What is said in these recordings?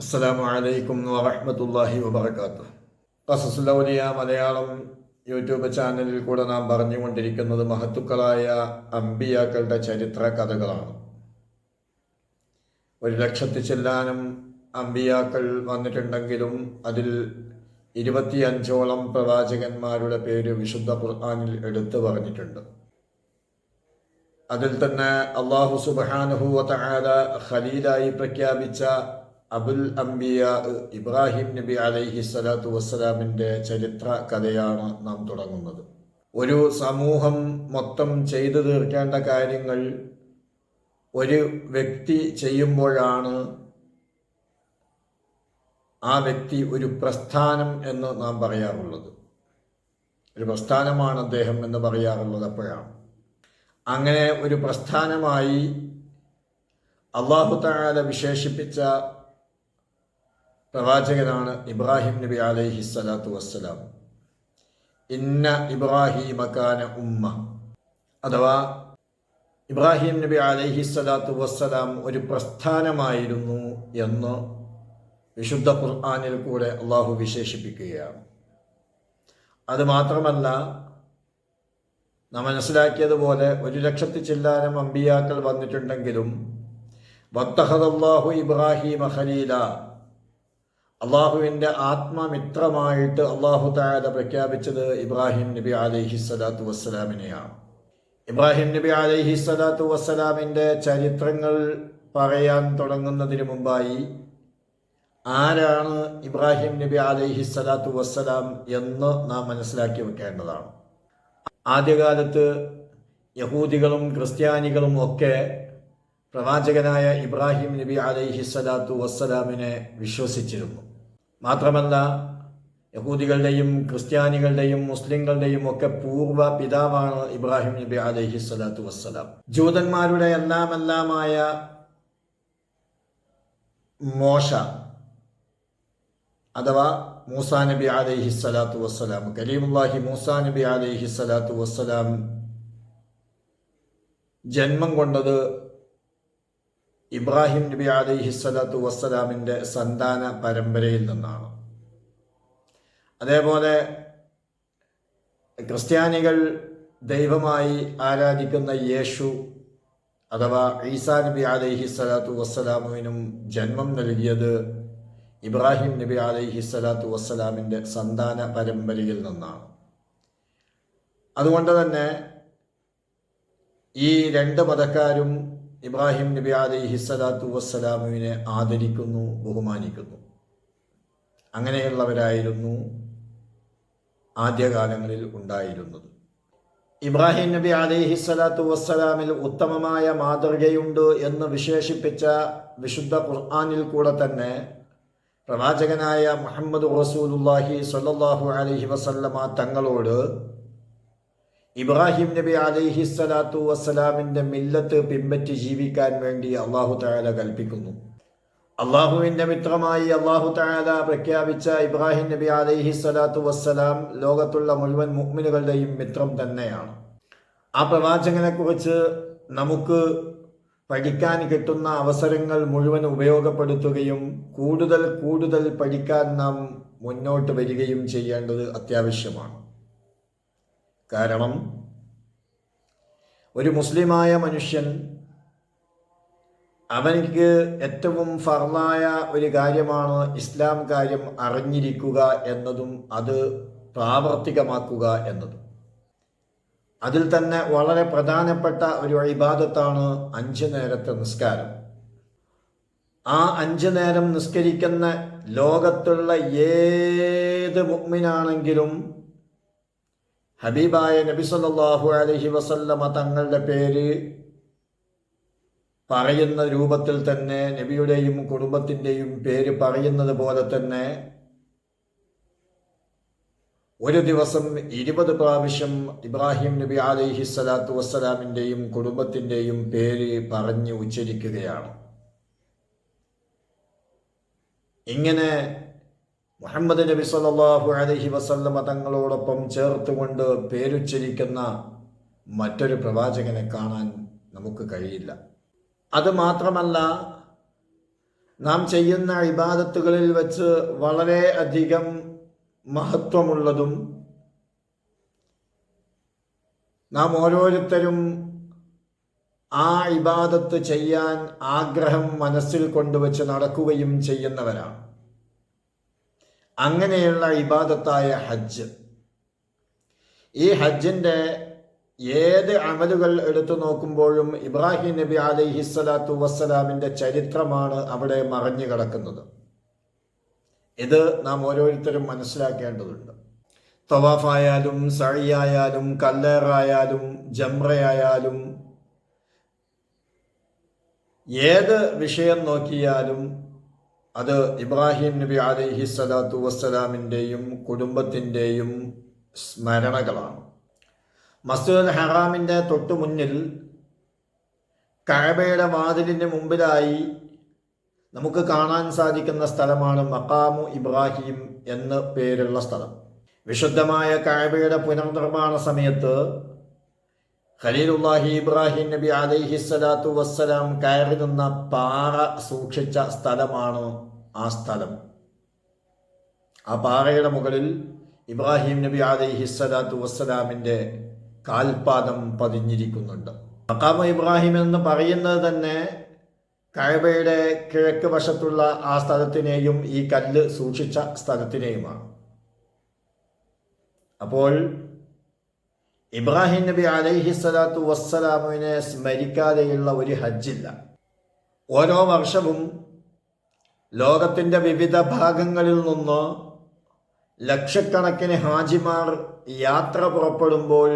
അസ്സലാമു അലൈക്കും വറഹ്മത്തുള്ളാഹി വബറകാതുഹു. കസസുലൗലിയ മലയാളം യൂട്യൂബ് ചാനലിൽ കൂടെ നാം പറഞ്ഞുകൊണ്ടിരിക്കുന്നത് മഹത്തുക്കളായ അമ്പിയാക്കളുടെ ചരിത്ര കഥകളാണ്. ഒരു ലക്ഷത്തി ചെല്ലാനും അമ്പിയാക്കൾ വന്നിട്ടുണ്ടെങ്കിലും അതിൽ ഇരുപത്തിയഞ്ചോളം പ്രവാചകന്മാരുടെ പേര് വിശുദ്ധ ഖുർആനിൽ എടുത്തു പറഞ്ഞിട്ടുണ്ട്. അതിൽ തന്നെ അള്ളാഹു സുബാനുഹൂവത്ത ഖലീലായി പ്രഖ്യാപിച്ച അബുൽ അംബിയ ഇബ്രാഹിം നബി അലൈഹി സ്വലാത്തു വസ്സലാമിന്റെ ചരിത്ര കഥയാണ് നാം തുടങ്ങുന്നത്. ഒരു സമൂഹം മൊത്തം ചെയ്തു തീർക്കേണ്ട കാര്യങ്ങൾ ഒരു വ്യക്തി ചെയ്യുമ്പോഴാണ് ആ വ്യക്തി ഒരു പ്രസ്ഥാനം എന്ന് നാം പറയാറുള്ളത്. ഒരു പ്രസ്ഥാനമാണ് അദ്ദേഹം എന്ന് പറയാറുള്ളത് അപ്പോഴാണ്. അങ്ങനെ ഒരു പ്രസ്ഥാനമായി അള്ളാഹു താല വിശേഷിപ്പിച്ച പ്രവാചകനാണ് ഇബ്രാഹിം നബി അലൈഹി സ്വലാത്തു വസ്സലാം. ഇന്ന ഇബ്രാഹിം ഉമ്മ. അഥവാ ഇബ്രാഹിം നബി അലൈഹി സ്വലാത്തു വസ്സലാം ഒരു പ്രസ്ഥാനമായിരുന്നു എന്ന് വിശുദ്ധ ഖുർആാനിൽ കൂടെ അള്ളാഹു വിശേഷിപ്പിക്കുകയാണ്. അത് മാത്രമല്ല നാം മനസ്സിലാക്കിയതുപോലെ ഒരു ലക്ഷത്തി ചില്ലാനം അമ്പിയാക്കൾ വന്നിട്ടുണ്ടെങ്കിലും വത്തഹദല്ലാഹു ഇബ്രാഹിം ഖലീല അള്ളാഹുവിന്റെ ആത്മമിത്രമായിട്ട് അള്ളാഹു താല പ്രഖ്യാപിച്ചത് ഇബ്രാഹിം നബി അലൈഹി സ്വലാത്തു വസ്സലാമിനെയാണ്. ഇബ്രാഹിം നബി അലൈഹി സ്വലാത്തു വസ്സലാമിന്റെ ചരിത്രങ്ങൾ പറയാൻ തുടങ്ങുന്നതിന് മുമ്പായി ആരാണ് ഇബ്രാഹിം നബി അലൈഹി സ്വലാത്തു വസ്സലാം എന്ന് നാം മനസ്സിലാക്കി വെക്കേണ്ടതാണ്. ആദ്യകാലത്ത് യഹൂദികളും ക്രിസ്ത്യാനികളും ഒക്കെ പ്രവാചകനായ ഇബ്രാഹിം നബി അലൈഹി സ്വലാത്തു വസ്സലാമിനെ വിശ്വസിച്ചിരുന്നു. മാത്രമല്ല യഹൂദികളുടെയും ക്രിസ്ത്യാനികളുടെയും മുസ്ലിങ്ങളുടെയും ഒക്കെ പൂർവ പിതാവാണ് ഇബ്രാഹിം നബി അലൈഹി സ്വലാത്തു വസ്സലാം. ജൂതന്മാരുടെ എല്ലാമെല്ലാമായ മോശ അഥവാ മൂസാ നബി അലൈഹി സ്വലാത്തു വസ്സലാം കലീമുല്ലാഹി മൂസാ നബി അലൈഹി സ്വലാത്തു വസ്സലാം ജന്മം കൊണ്ടത് ഇബ്രാഹിം നബി അലൈഹി സ്വലാത്തു വസ്സലാമിന്റെ സന്താന പരമ്പരയിൽ നിന്നാണ്. അതേപോലെ ക്രിസ്ത്യാനികൾ ദൈവമായി ആരാധിക്കുന്ന യേശു അഥവാ ഈസാ നബി അലൈഹി സ്വലാത്തു വസ്സലാമുവിനും ജന്മം നൽകിയത് ഇബ്രാഹിം നബി അലൈഹി സ്വലാത്തു വസ്സലാമിന്റെ സന്താന പരമ്പരയിൽ നിന്നാണ്. അതുകൊണ്ട് തന്നെ ഈ രണ്ട് മതക്കാരും ഇബ്രാഹിം നബി അലൈഹി സ്വലാത്തു വസ്സലാമുവിനെ ആദരിക്കുന്നു ബഹുമാനിക്കുന്നു. അങ്ങനെയുള്ളവരായിരുന്നു ആദ്യകാലങ്ങളിൽ ഉണ്ടായിരുന്നത്. ഇബ്രാഹിം നബി അലൈഹി സ്വലാത്തു വസ്സലാമിൽ ഉത്തമമായ മാതൃകയുണ്ട് എന്ന് വിശേഷിപ്പിച്ച വിശുദ്ധ ഖുർആാനിൽ കൂടെ തന്നെ പ്രവാചകനായ മുഹമ്മദ് റസൂലുല്ലാഹി സല്ലാഹു അലഹി വസല്ലമ തങ്ങളോട് ഇബ്രാഹിം നബി അലൈഹി സ്വലാത്തു വസ്സലാമിന്റെ മില്ലത്ത് പിൻപറ്റി ജീവിക്കാൻ വേണ്ടി അള്ളാഹു താല കൽപ്പിക്കുന്നു. അള്ളാഹുവിന്റെ മിത്രമായി അള്ളാഹു താല പ്രഖ്യാപിച്ച ഇബ്രാഹിം നബി അലൈഹി സ്വലാത്തു വസ്സലാം ലോകത്തുള്ള മുഴുവൻ മുഹ്മിനുകളുടെയും മിത്രം തന്നെയാണ്. ആ പ്രവാചകനെക്കുറിച്ച് നമുക്ക് പഠിക്കാൻ കിട്ടുന്ന അവസരങ്ങൾ മുഴുവൻ ഉപയോഗപ്പെടുത്തുകയും കൂടുതൽ കൂടുതൽ പഠിക്കാൻ നാം മുന്നോട്ട് വരികയും ചെയ്യേണ്ടത് അത്യാവശ്യമാണ്. കാരണം ഒരു മുസ്ലിമായ മനുഷ്യൻ അവനിക്ക് ഏറ്റവും ഫർലായ ഒരു കാര്യമാണ് ഇസ്ലാം കാര്യം അറിഞ്ഞിരിക്കുക എന്നതും അത് പ്രാവർത്തികമാക്കുക എന്നതും. അതിൽ തന്നെ വളരെ പ്രധാനപ്പെട്ട ഒരു ഇബാദത്താണ് അഞ്ച് നേരത്തെ നിസ്കാരം. ആ അഞ്ച് നേരം നിസ്കരിക്കുന്ന ലോകത്തുള്ള ഏത് മുഗ്മിനാണെങ്കിലും ഹബീബായ നബി സല്ലാഹു അലഹി വസല്ലമ തങ്ങളുടെ പേര് പറയുന്ന രൂപത്തിൽ തന്നെ നബിയുടെയും കുടുംബത്തിന്റെയും പേര് പറയുന്നത് പോലെ തന്നെ ഒരു ദിവസം ഇരുപത് പ്രാവശ്യം ഇബ്രാഹിം നബി അലൈഹി സ്വലാത്തു വസ്സലാമിന്റെയും കുടുംബത്തിന്റെയും പേര് പറഞ്ഞ് ഉച്ചരിക്കുകയാണ്. ഇങ്ങനെ മുഹമ്മദ് നബി സല്ലല്ലാഹു അലൈഹി വസല്ലമ തങ്ങളോടൊപ്പം ചേർത്തുകൊണ്ട് പേരുച്ചരിക്കുന്ന മറ്റൊരു പ്രവാചകനെ കാണാൻ നമുക്ക് കഴിയില്ല. അത് മാത്രമല്ല നാം ചെയ്യുന്ന ഇബാദത്തുകളിൽ വെച്ച് വളരെ അധികം മഹത്വമുള്ളതും നാം ഓരോരുത്തരും ആ ഇബാദത്ത് ചെയ്യാൻ ആഗ്രഹം മനസ്സിൽ കൊണ്ടുവച്ച് നടക്കുകയും ചെയ്യുന്നവരാണ്. അങ്ങനെയുള്ള ഇബാദത്തായ ഹജ്ജ്. ഈ ഹജ്ജിന്റെ ഏത് അമലുകൾ എടുത്തു നോക്കുമ്പോഴും ഇബ്രാഹിം നബി അലൈഹിസ്സലാത്തു വസ്സലാമിന്റെ ചരിത്രമാണ് അവിടെ മറഞ്ഞു കിടക്കുന്നത്. ഇത് നാം ഓരോരുത്തരും മനസ്സിലാക്കേണ്ടതുണ്ട്. തവാഫായാലും സഴിയായാലും കല്ലേറായാലും ജംറയായാലും ഏത് വിഷയം നോക്കിയാലും അത് ഇബ്രാഹിം നബി അലൈഹി സ്വലാത്തു വസ്സലാമിന്റെയും കുടുംബത്തിന്റെയും സ്മരണകളാണ്. മസ്ജിദുൽ ഹറാമിന്റെ തൊട്ടു മുന്നിൽ കഴബയുടെ വാതിലിന് മുമ്പിലായി നമുക്ക് കാണാൻ സാധിക്കുന്ന സ്ഥലമാണ് മക്കാമു ഇബ്രാഹിം എന്ന് പേരുള്ള സ്ഥലം. വിശുദ്ധമായ കഴബയുടെ പുനർനിർമ്മാണ സമയത്ത് ഖലീലുല്ലാഹി ഇബ്രാഹിം നബി അലൈഹി സ്വലാത്തു വസ്സലാം കയറി നിന്ന പാറ സൂക്ഷിച്ച സ്ഥലമാണ് ആ സ്ഥലം. ആ പാറയുടെ മുകളിൽ ഇബ്രാഹിം നബി അലൈഹി സ്വലാത്തു വസ്സലാമിന്റെ കാൽപാദം പതിഞ്ഞിരിക്കുന്നുണ്ട്. മക്കാമ ഇബ്രാഹിം എന്ന് പറയുന്നത് തന്നെ കഴബയുടെ കിഴക്ക് വശത്തുള്ള ആ സ്ഥലത്തിനെയും ഈ കല്ല് സൂക്ഷിച്ച സ്ഥലത്തിനെയുമാണ്. അപ്പോൾ ഇബ്രാഹിം നബി അലൈഹി സ്വലാത്തു വസ്സലാമുവിനെ സ്മരിക്കാതെയുള്ള ഒരു ഹജ്ജില്ല. ഓരോ വർഷവും ലോകത്തിന്റെ വിവിധ ഭാഗങ്ങളിൽ നിന്ന് ലക്ഷക്കണക്കിന് ഹാജിമാർ യാത്ര പുറപ്പെടുമ്പോൾ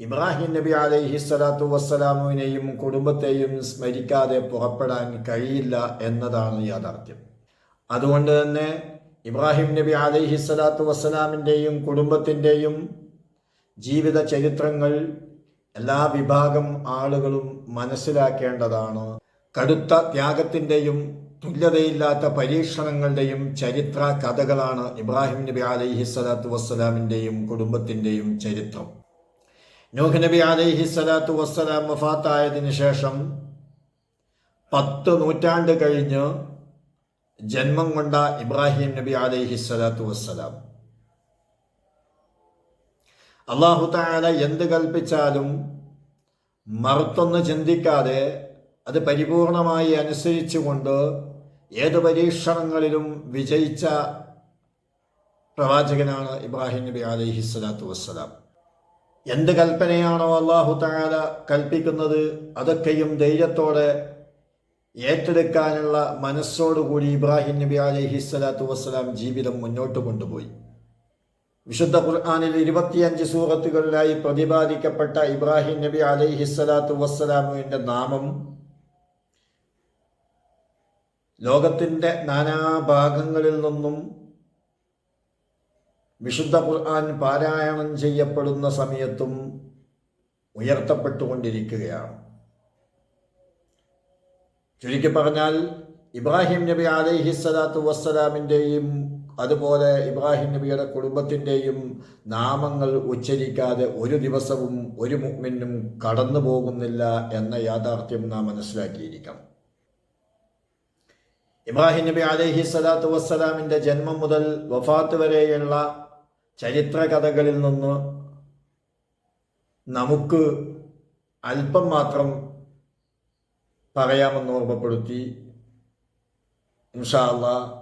ഇബ്രാഹിം നബി അലൈഹി സ്വലാത്തു വസ്സലാമുവിനെയും കുടുംബത്തെയും സ്മരിക്കാതെ പുറപ്പെടാൻ കഴിയില്ല എന്നതാണ് യാഥാർത്ഥ്യം. അതുകൊണ്ട് തന്നെ ഇബ്രാഹിം നബി അലൈഹി സ്വലാത്തു വസ്സലാമിന്റെയും കുടുംബത്തിന്റെയും ജീവിത ചരിത്രങ്ങൾ എല്ലാ വിഭാഗം ആളുകളും മനസ്സിലാക്കേണ്ടതാണ്. കടുത്ത ത്യാഗത്തിന്റെയും തുല്യതയില്ലാത്ത പരീക്ഷണങ്ങളുടെയും ചരിത്ര കഥകളാണ് ഇബ്രാഹിം നബി അലൈഹി സ്വലാത്തു വസ്സലാമിന്റെയും കുടുംബത്തിന്റെയും ചരിത്രം. നൂഹ് നബി അലൈഹി സ്വലാത്തു വസ്സലാം വഫാത്തായതിനു ശേഷം പത്ത് നൂറ്റാണ്ട് കഴിഞ്ഞ് ജന്മം കൊണ്ട ഇബ്രാഹിം നബി അലൈഹി സ്വലാത്തു വസ്സലാം. അള്ളാഹു താല എന്ത് കൽപ്പിച്ചാലും മറുത്തൊന്ന് ചിന്തിക്കാതെ അത് പരിപൂർണമായി അനുസരിച്ചുകൊണ്ട് ഏത് പരീക്ഷണങ്ങളിലും വിജയിച്ച പ്രവാചകനാണ് ഇബ്രാഹിം നബി അലൈഹി സ്വലാത്തു വസ്സലാം. എന്ത് കൽപ്പനയാണോ അള്ളാഹു താല കൽപ്പിക്കുന്നത് അതൊക്കെയും ധൈര്യത്തോടെ ഏറ്റെടുക്കാനുള്ള മനസ്സോടുകൂടി ഇബ്രാഹിം നബി അലൈഹി സ്വലാത്തു വസ്സലാം ജീവിതം മുന്നോട്ട് കൊണ്ടുപോയി. വിശുദ്ധ ഖുർആാനിൽ ഇരുപത്തിയഞ്ച് സൂറത്തുകളിലായി പ്രതിപാദിക്കപ്പെട്ട ഇബ്രാഹിം നബി അലൈഹി സ്വലാത്തു വസ്സലാമുവിന്റെ നാമം ലോകത്തിന്റെ നാനാഭാഗങ്ങളിൽ നിന്നും വിശുദ്ധ ഖുർആൻ പാരായണം ചെയ്യപ്പെടുന്ന സമയത്തും ഉയർത്തപ്പെട്ടുകൊണ്ടിരിക്കുകയാണ്. ചുരുക്കി പറഞ്ഞാൽ ഇബ്രാഹിം നബി അലൈഹി സ്വലാത്തു വസ്സലാമിന്റെയും അതുപോലെ ഇബ്രാഹിം നബിയുടെ കുടുംബത്തിന്റെയും നാമങ്ങൾ ഉച്ചരിക്കാതെ ഒരു ദിവസവും ഒരു മുഗ്മിനും കടന്നു പോകുന്നില്ല എന്ന യാഥാർത്ഥ്യം നാം മനസ്സിലാക്കിയിരിക്കാം ഇബ്രാഹിം നബി അലഹി സ്വലാത്തു വസ്സലാമിന്റെ ജന്മം മുതൽ വഫാത്ത് വരെയുള്ള ചരിത്ര കഥകളിൽ നിന്ന് നമുക്ക് അല്പം മാത്രം പറയാമെന്ന് ഓർമ്മപ്പെടുത്തി. ഇൻഷാ അള്ളാഹ്